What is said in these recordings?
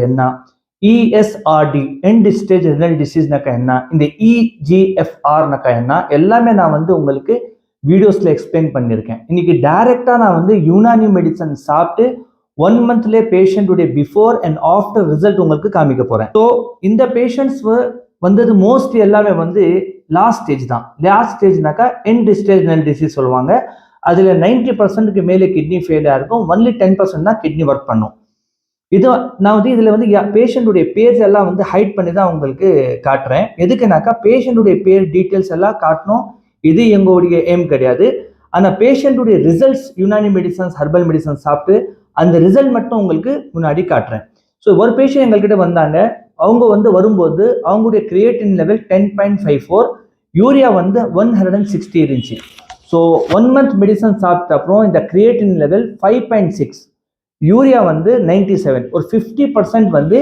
என்ன ESRD end stage renal டிசீஸ்னாக்கா என்ன இந்த இஜிஎஃப்ஆர்னாக்கா என்ன எல்லாமே நான் வந்து உங்களுக்கு வீடியோஸில் எக்ஸ்பிளைன் பண்ணியிருக்கேன் இன்னைக்கு டைரெக்டாக நான் வந்து யுனானி மெடிசன் சாப்பிட்டு ஒன் மந்த்லேயே பேஷண்ட்டுடைய பிஃபோர் அண்ட் ஆஃப்டர் ரிசல்ட் உங்களுக்கு காமிக்க போகிறேன் ஸோ இந்த பேஷண்ட்ஸ் வந்தது மோஸ்ட்லி எல்லாமே வந்து லாஸ்ட் ஸ்டேஜ் தான் லாஸ்ட் ஸ்டேஜ்னாக்கா எண்ட் ஸ்டேஜ் ரெனல் டிசீஸ் சொல்லுவாங்க அதில் நைன்டி பர்சன்ட்டுக்கு மேலே கிட்னி ஃபெயிலாக இருக்கும் ஒன்லி டென் பர்சன்ட் தான் கிட்னி ஒர்க் பண்ணும் இது நான் வந்து இதில் வந்து பேஷண்ட்டுடைய பேர்ஸ் எல்லாம் வந்து ஹைட் பண்ணி தான் உங்களுக்கு காட்டுறேன். எதுக்குனாக்கா பேஷண்ட்டுடைய பேர் டீட்டெயில்ஸ் எல்லாம் காட்டணும். இது எங்களுடைய எய்ம் கிடையாது. ஆனால் பேஷண்ட்டுடைய results Unani medicines herbal medicines சாப்பிட்டு அந்த ரிசல்ட் மட்டும் உங்களுக்கு முன்னாடி காட்டுறேன். ஸோ ஒரு பேஷண்ட் எங்கள்கிட்ட வந்தாங்க. அவங்க வந்து வரும்போது அவங்களுடைய creatine level ten point five four urea வந்து ஒன் ஹண்ட்ரட் அண்ட் சிக்ஸ்டி இருந்துச்சு. ஸோ ஒன் மந்த் மெடிசன் சாப்பிட்ட அப்புறம் இந்த creatine level five point six urea வந்து நைன்டி செவன் ஒரு ஃபிஃப்டி பர்சன்ட் வந்து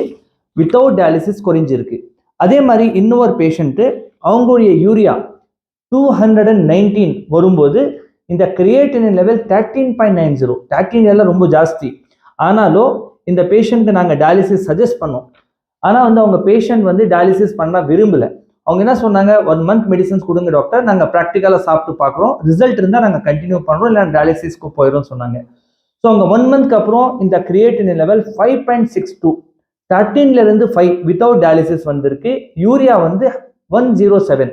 வித்தவுட் டயாலிசிஸ் குறைஞ்சிருக்கு. அதே மாதிரி இன்னொரு பேஷண்ட்டு அவங்களுடைய urea two hundred and nineteen வரும்போது இந்த creatine level thirteen point nine zero thirteen எல்லாம் ரொம்ப ஜாஸ்தி. ஆனாலும் இந்த பேஷண்ட்டுக்கு நாங்கள் டயாலிசிஸ் சஜஸ்ட் பண்ணோம். ஆனால் வந்து அவங்க பேஷண்ட் வந்து டயாலிசிஸ் பண்ண விரும்பலை. அவங்க என்ன சொன்னாங்க? ஒன் மந்த் மெடிசன்ஸ் கொடுங்க டாக்டர் நாங்கள் ப்ராக்டிக்கலாக சாப்பிட்டு பார்க்குறோம். ரிசல்ட் இருந்தால் நாங்கள் கண்டினியூ பண்ணுறோம் இல்லை டயாலிசிஸ்க்கு போயிடும் சொன்னாங்க. ஸோ அவங்க ஒன் மந்த்க்கு அப்புறம் இந்த creatine level five point six two இருந்து ஃபைவ் வித்தவுட் டயாலிசிஸ் வந்திருக்கு. யூரியா வந்து one zero seven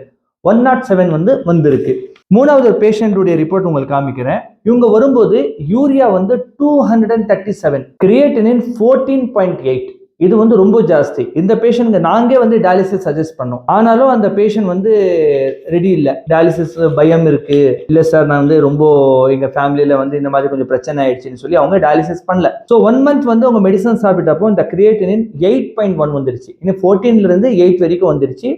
one naught seven வந்து வந்திருக்கு. மூணாவது ஒரு பேஷண்ட்டுடைய ரிப்போர்ட் உங்களுக்கு காமிக்கிறேன். இவங்க வரும்போது யூரியா வந்து two hundred and thirty seven creatinine fourteen point eight இது வந்து ரொம்ப ஜாஸ்தி. இந்த பேஷண்ட்க்கு நாங்களே வந்து டயாலிசிஸ் சஜஸ்ட் பண்ணோம். ஆனாலும் அந்த பேஷண்ட் வந்து ரெடி இல்லை. டயாலிசிஸ் பயம் இருக்கு. இல்லை சார் நான் வந்து ரொம்ப எங்க ஃபேமிலியில வந்து இந்த மாதிரி கொஞ்சம் பிரச்சனை ஆயிடுச்சுன்னு சொல்லி அவங்க டயாலிசிஸ் பண்ணல. ஸோ ஒன் மந்த் வந்து அவங்க மெடிசன் சாப்பிட்டப்போ இந்த கிரியேட்டினின் எயிட் பாயிண்ட் ஒன் வந்துருச்சு. இன்னும் ஃபோர்டீன்ல இருந்து எயிட் வரைக்கும் வந்துருச்சு.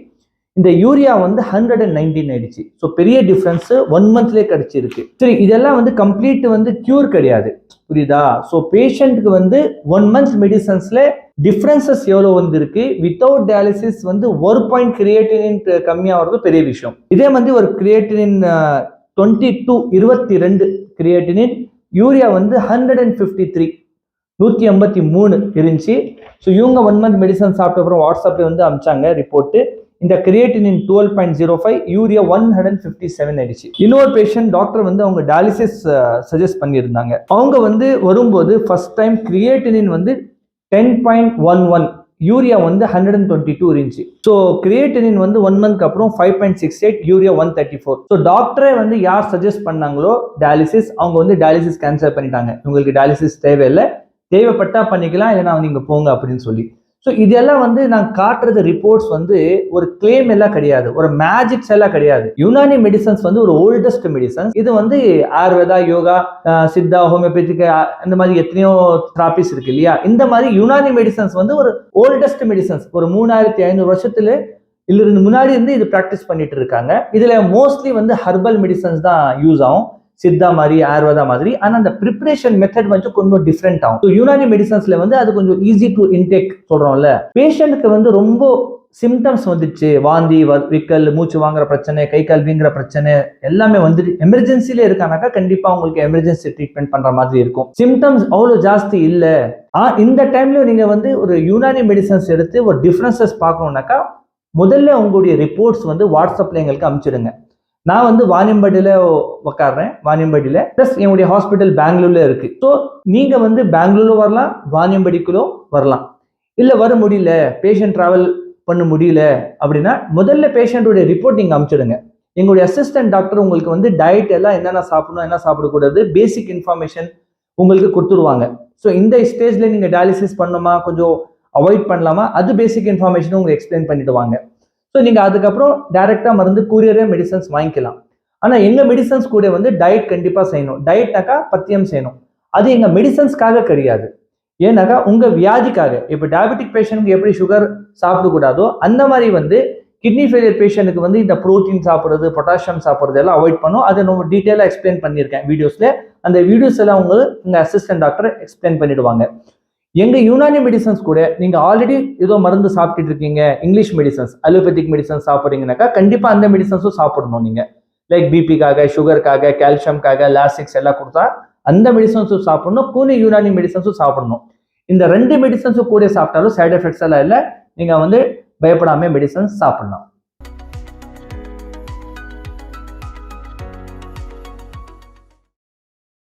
இந்த யூரியா வந்து ஹண்ட்ரட் அண்ட் நைன்டீன் ஆயிடுச்சு. ஸோ பெரிய டிஃப்ரென்ஸ் ஒன் மந்த்லேயே கிடைச்சிருக்கு. சரி இதெல்லாம் வந்து கம்ப்ளீட் வந்து கியூர் கிடையாது. புரியுதா? ஸோ பேஷண்ட்டுக்கு வந்து ஒன் மந்த் மெடிசன்ஸ்ல டிஃப்ரென்சஸ் எவ்வளோ வந்திருக்கு? வித்தவுட் டயாலிசிஸ் வந்து ஒரு பாயிண்ட் கிரியேட்டினின் கம்மியாகிறது பெரிய விஷயம். இதே மாதிரி ஒரு கிரியேட்டினின் டுவெண்ட்டி டூ இருபத்தி ரெண்டு கிரியேட்டினின் யூரியா வந்து ஹண்ட்ரட் அண்ட் ஃபிஃப்டி த்ரீ நூற்றி ஐம்பத்தி மூணு இருந்துச்சு. ஸோ இவங்க ஒன் மந்த் மெடிசன் சாப்பிட்ட அப்புறம் வாட்ஸ்அப்பில் வந்து அமிச்சாங்க ரிப்போர்ட்டு இந்த creatinine twelve point zero five urea one hundred fifty seven ஆயிடுச்சு. இன்னொரு பேஷண்ட் டாக்டர் வந்து அவங்க டயாலிசிஸ் சஜஸ்ட் பண்ணியிருந்தாங்க. அவங்க வந்து வரும்போது ஃபர்ஸ்ட் டைம் கிரியேட்டினின் வந்து ten point one one urea வந்து ஹண்ட்ரட் அண்ட் டுவெண்ட்டி டூ இருந்துச்சு. ஸோ கிரியேட்டினின் வந்து ஒன் மந்த்க்கு அப்புறம் five point six eight urea one thirty four so டாக்டரே வந்து யார் சஜஸ்ட் பண்ணாங்களோ டயாலிசிஸ் அவங்க வந்து டயாலிசிஸ் கேன்சல் பண்ணிட்டாங்க. உங்களுக்கு டயாலிசிஸ் தேவையில்லை. தேவைப்பட்டா பண்ணிக்கலாம் இல்லைனா இங்கே போங்க அப்படின்னு சொல்லி. ஸோ இதெல்லாம் வந்து நான் காட்டுறது ரிப்போர்ட்ஸ் வந்து ஒரு கிளைம் எல்லாம் கிடையாது. ஒரு மேஜிக்ஸ் எல்லாம் கிடையாது. யுனானி மெடிசன்ஸ் வந்து ஒரு ஓல்டஸ்ட் மெடிசன்ஸ் இது வந்து ஆயுர்வேதா யோகா சித்தா ஹோமியோபதிக் இந்த மாதிரி எத்தனையோ தெராபிஸ் இருக்கு இல்லையா? இந்த மாதிரி யுனானி மெடிசன்ஸ் வந்து ஒரு ஓல்டஸ்ட் மெடிசன்ஸ் ஒரு மூணாயிரத்தி ஐநூறு வருஷத்துல இல்ல இருந்து முன்னாடி இருந்து இது ப்ராக்டிஸ் பண்ணிட்டு இருக்காங்க. இதுல மோஸ்ட்லி வந்து ஹர்பல் மெடிசன்ஸ் தான் யூஸ் ஆகும். சித்தா மாதிரி ஆயுர்வேதா மாதிரி. ஆனால் அந்த ப்ரிப்பரேஷன் மெத்தட் வந்து கொஞ்சம் டிஃப்ரெண்ட் ஆகும். ஸோ யுனானி மெடிசன்ஸ்ல வந்து அது கொஞ்சம் ஈஸி டு இன்டேக் சொல்றோம்ல. பேஷண்ட்டுக்கு வந்து ரொம்ப சிம்டம்ஸ் வந்துச்சு. வாந்தி விக்கல் மூச்சு வாங்குற பிரச்சனை கை கால் பிரச்சனை எல்லாமே வந்துட்டு எமர்ஜென்சில இருக்கானாக்கா கண்டிப்பா உங்களுக்கு எமர்ஜென்சி ட்ரீட்மெண்ட் பண்ற மாதிரி இருக்கும். சிம்டம்ஸ் அவ்வளவு ஜாஸ்தி இல்ல. இந்த டைம்ல நீங்க வந்து ஒரு யுனானி மெடிசன்ஸ் எடுத்து ஒரு டிஃபரன்சஸ் பார்க்கணும்னாக்கா முதல்ல உங்களுடைய ரிப்போர்ட்ஸ் வந்து வாட்ஸ்அப்ல எங்களுக்கு அனுப்பிச்சிடுங்க நான் வந்து வாணியம்பாடியில் உட்காடுறேன் வாணியம்பாடியில் ப்ளஸ் என்னுடைய ஹாஸ்பிட்டல் பெங்களூர்ல இருக்கு. ஸோ நீங்க வந்து பெங்களூர்ல வரலாம் வாணியம்பாடிக்குள்ளோ வரலாம். இல்லை வர முடியல பேஷண்ட் டிராவல் பண்ண முடியல அப்படின்னா முதல்ல பேஷண்ட்டுடைய ரிப்போர்ட் நீங்க அனுப்பிச்சிடுங்க எங்களுடைய அசிஸ்டன்ட் டாக்டர் உங்களுக்கு வந்து டயட் எல்லாம் என்னென்ன சாப்பிடணும் என்ன சாப்பிடக்கூடாது பேசிக் இன்ஃபர்மேஷன் உங்களுக்கு கொடுத்துருவாங்க. ஸோ இந்த ஸ்டேஜ்ல நீங்க டயாலிசிஸ் பண்ணணுமா கொஞ்சம் அவாய்ட் பண்ணலாமா அது பேசிக் இன்ஃபர்மேஷனும் உங்களுக்கு எக்ஸ்பிளைன் பண்ணிவிடுவாங்க ஸோ நீங்கள் அதுக்கப்புறம் டைரெக்டாக மருந்து கூரியரே மெடிசன்ஸ் வாங்கிக்கலாம். ஆனால் எங்கள் மெடிசன்ஸ் கூட வந்து டயட் கண்டிப்பாக செய்யணும். டயட்னாக்கா பத்தியம் செய்யணும். அது எங்கள் மெடிசன்ஸ்க்காக கிடையாது. ஏன்னாக்கா உங்கள் வியாதிக்காக. இப்போ டயபெட்டிக் பேஷண்ட்க்கு எப்படி சுகர் சாப்பிடக்கூடாதோ அந்த மாதிரி வந்து கிட்னி ஃபெயிலியர் பேஷண்ட்டுக்கு வந்து இந்த புரோட்டீன் சாப்பிட்றது பொட்டாசியம் சாப்பிட்றது எல்லாம் அவாய்ட் பண்ணும் அதை நம்ம டீட்டெயிலாக எக்ஸ்பிளைன் பண்ணியிருக்கேன். வீடியோஸில் அந்த வீடியோஸ் எல்லாம் உங்களுக்கு உங்கள் அசிஸ்டன்ட் டாக்டர் எக்ஸ்பிளைன் பண்ணிடுவாங்க. எங்க யுனானி மெடிசன்ஸ் கூட நீங்க ஆல்ரெடி ஏதோ மருந்து சாப்பிட்டுட்டு இருக்கீங்க இங்கிலீஷ் மெடிசன்ஸ் அலோபதிக் மெடிசன்ஸ் சாப்பிட்றீங்கனாக்கா கண்டிப்பா அந்த மெடிசன்ஸும் சாப்பிடணும் நீங்க. லைக் பிபிக்காக சுகருக்காக கால்சியம்காக லாசிக்ஸ் எல்லாம் கொடுத்தா அந்த மெடிசன்ஸும் சாப்பிடணும் கூனி யுனானி மெடிசன்ஸும் சாப்பிடணும். இந்த ரெண்டு மெடிசன்ஸும் கூட சாப்பிட்டாலும் சைடு எஃபெக்ட்ஸ் எல்லாம் இல்லை நீங்கள் வந்து பயப்படாமல் மெடிசன்ஸ் சாப்பிடணும்